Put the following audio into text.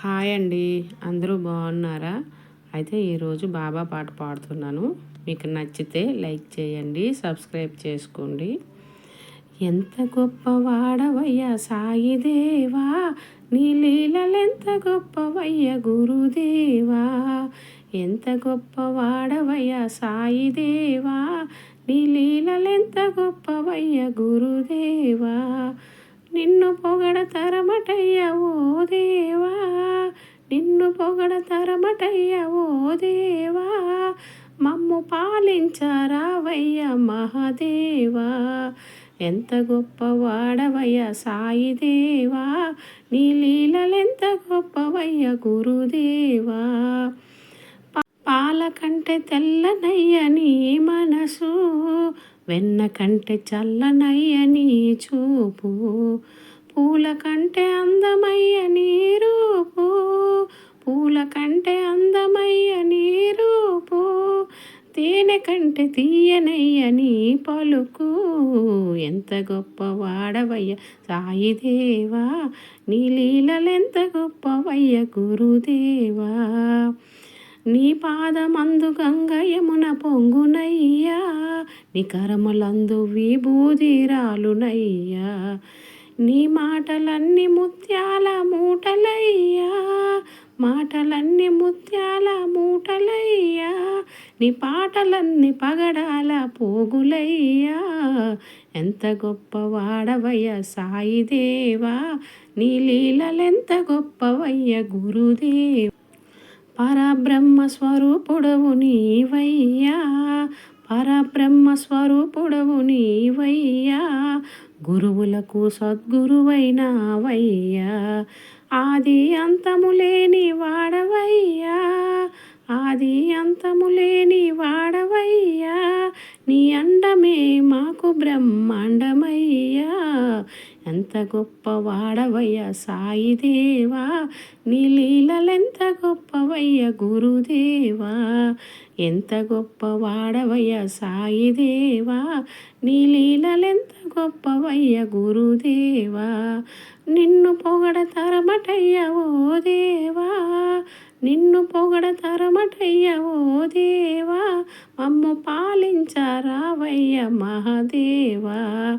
Hi అండి. అందరూ బాగున్నారా? అయితే ఈరోజు బాబా పాట పాడుతున్నాను. మీకు నచ్చితే లైక్ చేయండి సబ్స్క్రైబ్ చేసుకోండి. ఎంత గొప్పవాడవయ్యా సాయిదేవా నీ లీలలెంత గొప్పవయ్య గురుదేవా. ఎంత గొప్పవాడవయ్యా సాయిదేవా నీ లీలలెంత గొప్పవయ్య గురుదేవా. నిన్ను పొగడతరమటయ్య ఓ దేవా. నిన్ను పొగడతరమటయ్య ఓ దేవా. మమ్ము పాలించరావయ్య మహాదేవా. ఎంత గొప్పవాడవయ్య సాయిదేవా నీ లీలలెంత గొప్పవయ్య గురుదేవా. పాల కంటే తెల్లనయ్య నీ మనసు. వెన్న కంటే చల్లనయ్యని చూపు పూల కంటే అందమయ్య రూపు పూల కంటే అందమయ్య రూపు తేనె కంటే తీయనయ్య నీ పలుకు. ఎంత గొప్ప వాడవయ్య సాయిదేవా నీ లీలలెంత గొప్పవయ్య గురుదేవా. నీ పాదమందు గంగ యమున పొంగునయ్యా నీ కరములందు విభూదిరాలునయ్యా నీ మాటలన్నీ ముత్యాల మూటలయ్యా మాటలన్నీ ముత్యాల మూటలయ్యా నీ పాటలన్నీ పగడాల పోగులయ్యా. ఎంత గొప్పవాడవయ్య సాయిదేవా నీ లీలలెంత గొప్పవయ్య గురుదేవ. పరబ్రహ్మ స్వరూపుడవు నీవయ్యా. పరబ్రహ్మ స్వరూపుడవు నీవయ్యా. గురువులకు సద్గురువైనావయ్యా. ఆది అంతము లేని వాడవయ్యా. ఆది అంతము లేని వాడవయ్యా. నీ అండమే మాకు బ్రహ్మాండమయ్యా. ఎంత గొప్ప వాడవయ్య సాయిదేవా? నీ లీలలెంత గొప్పవయ్య గురుదేవా? ఎంత గొప్ప వాడవయ్య సాయిదేవా? నీ లీలలెంత గొప్పవయ్య గురుదేవా? నిన్ను పొగడతరమటయ్య ఓ దేవా? నిన్ను పొగడతరమటయ్య ఓ దేవా? మమ్ము పాలించారావయ్య మహాదేవా?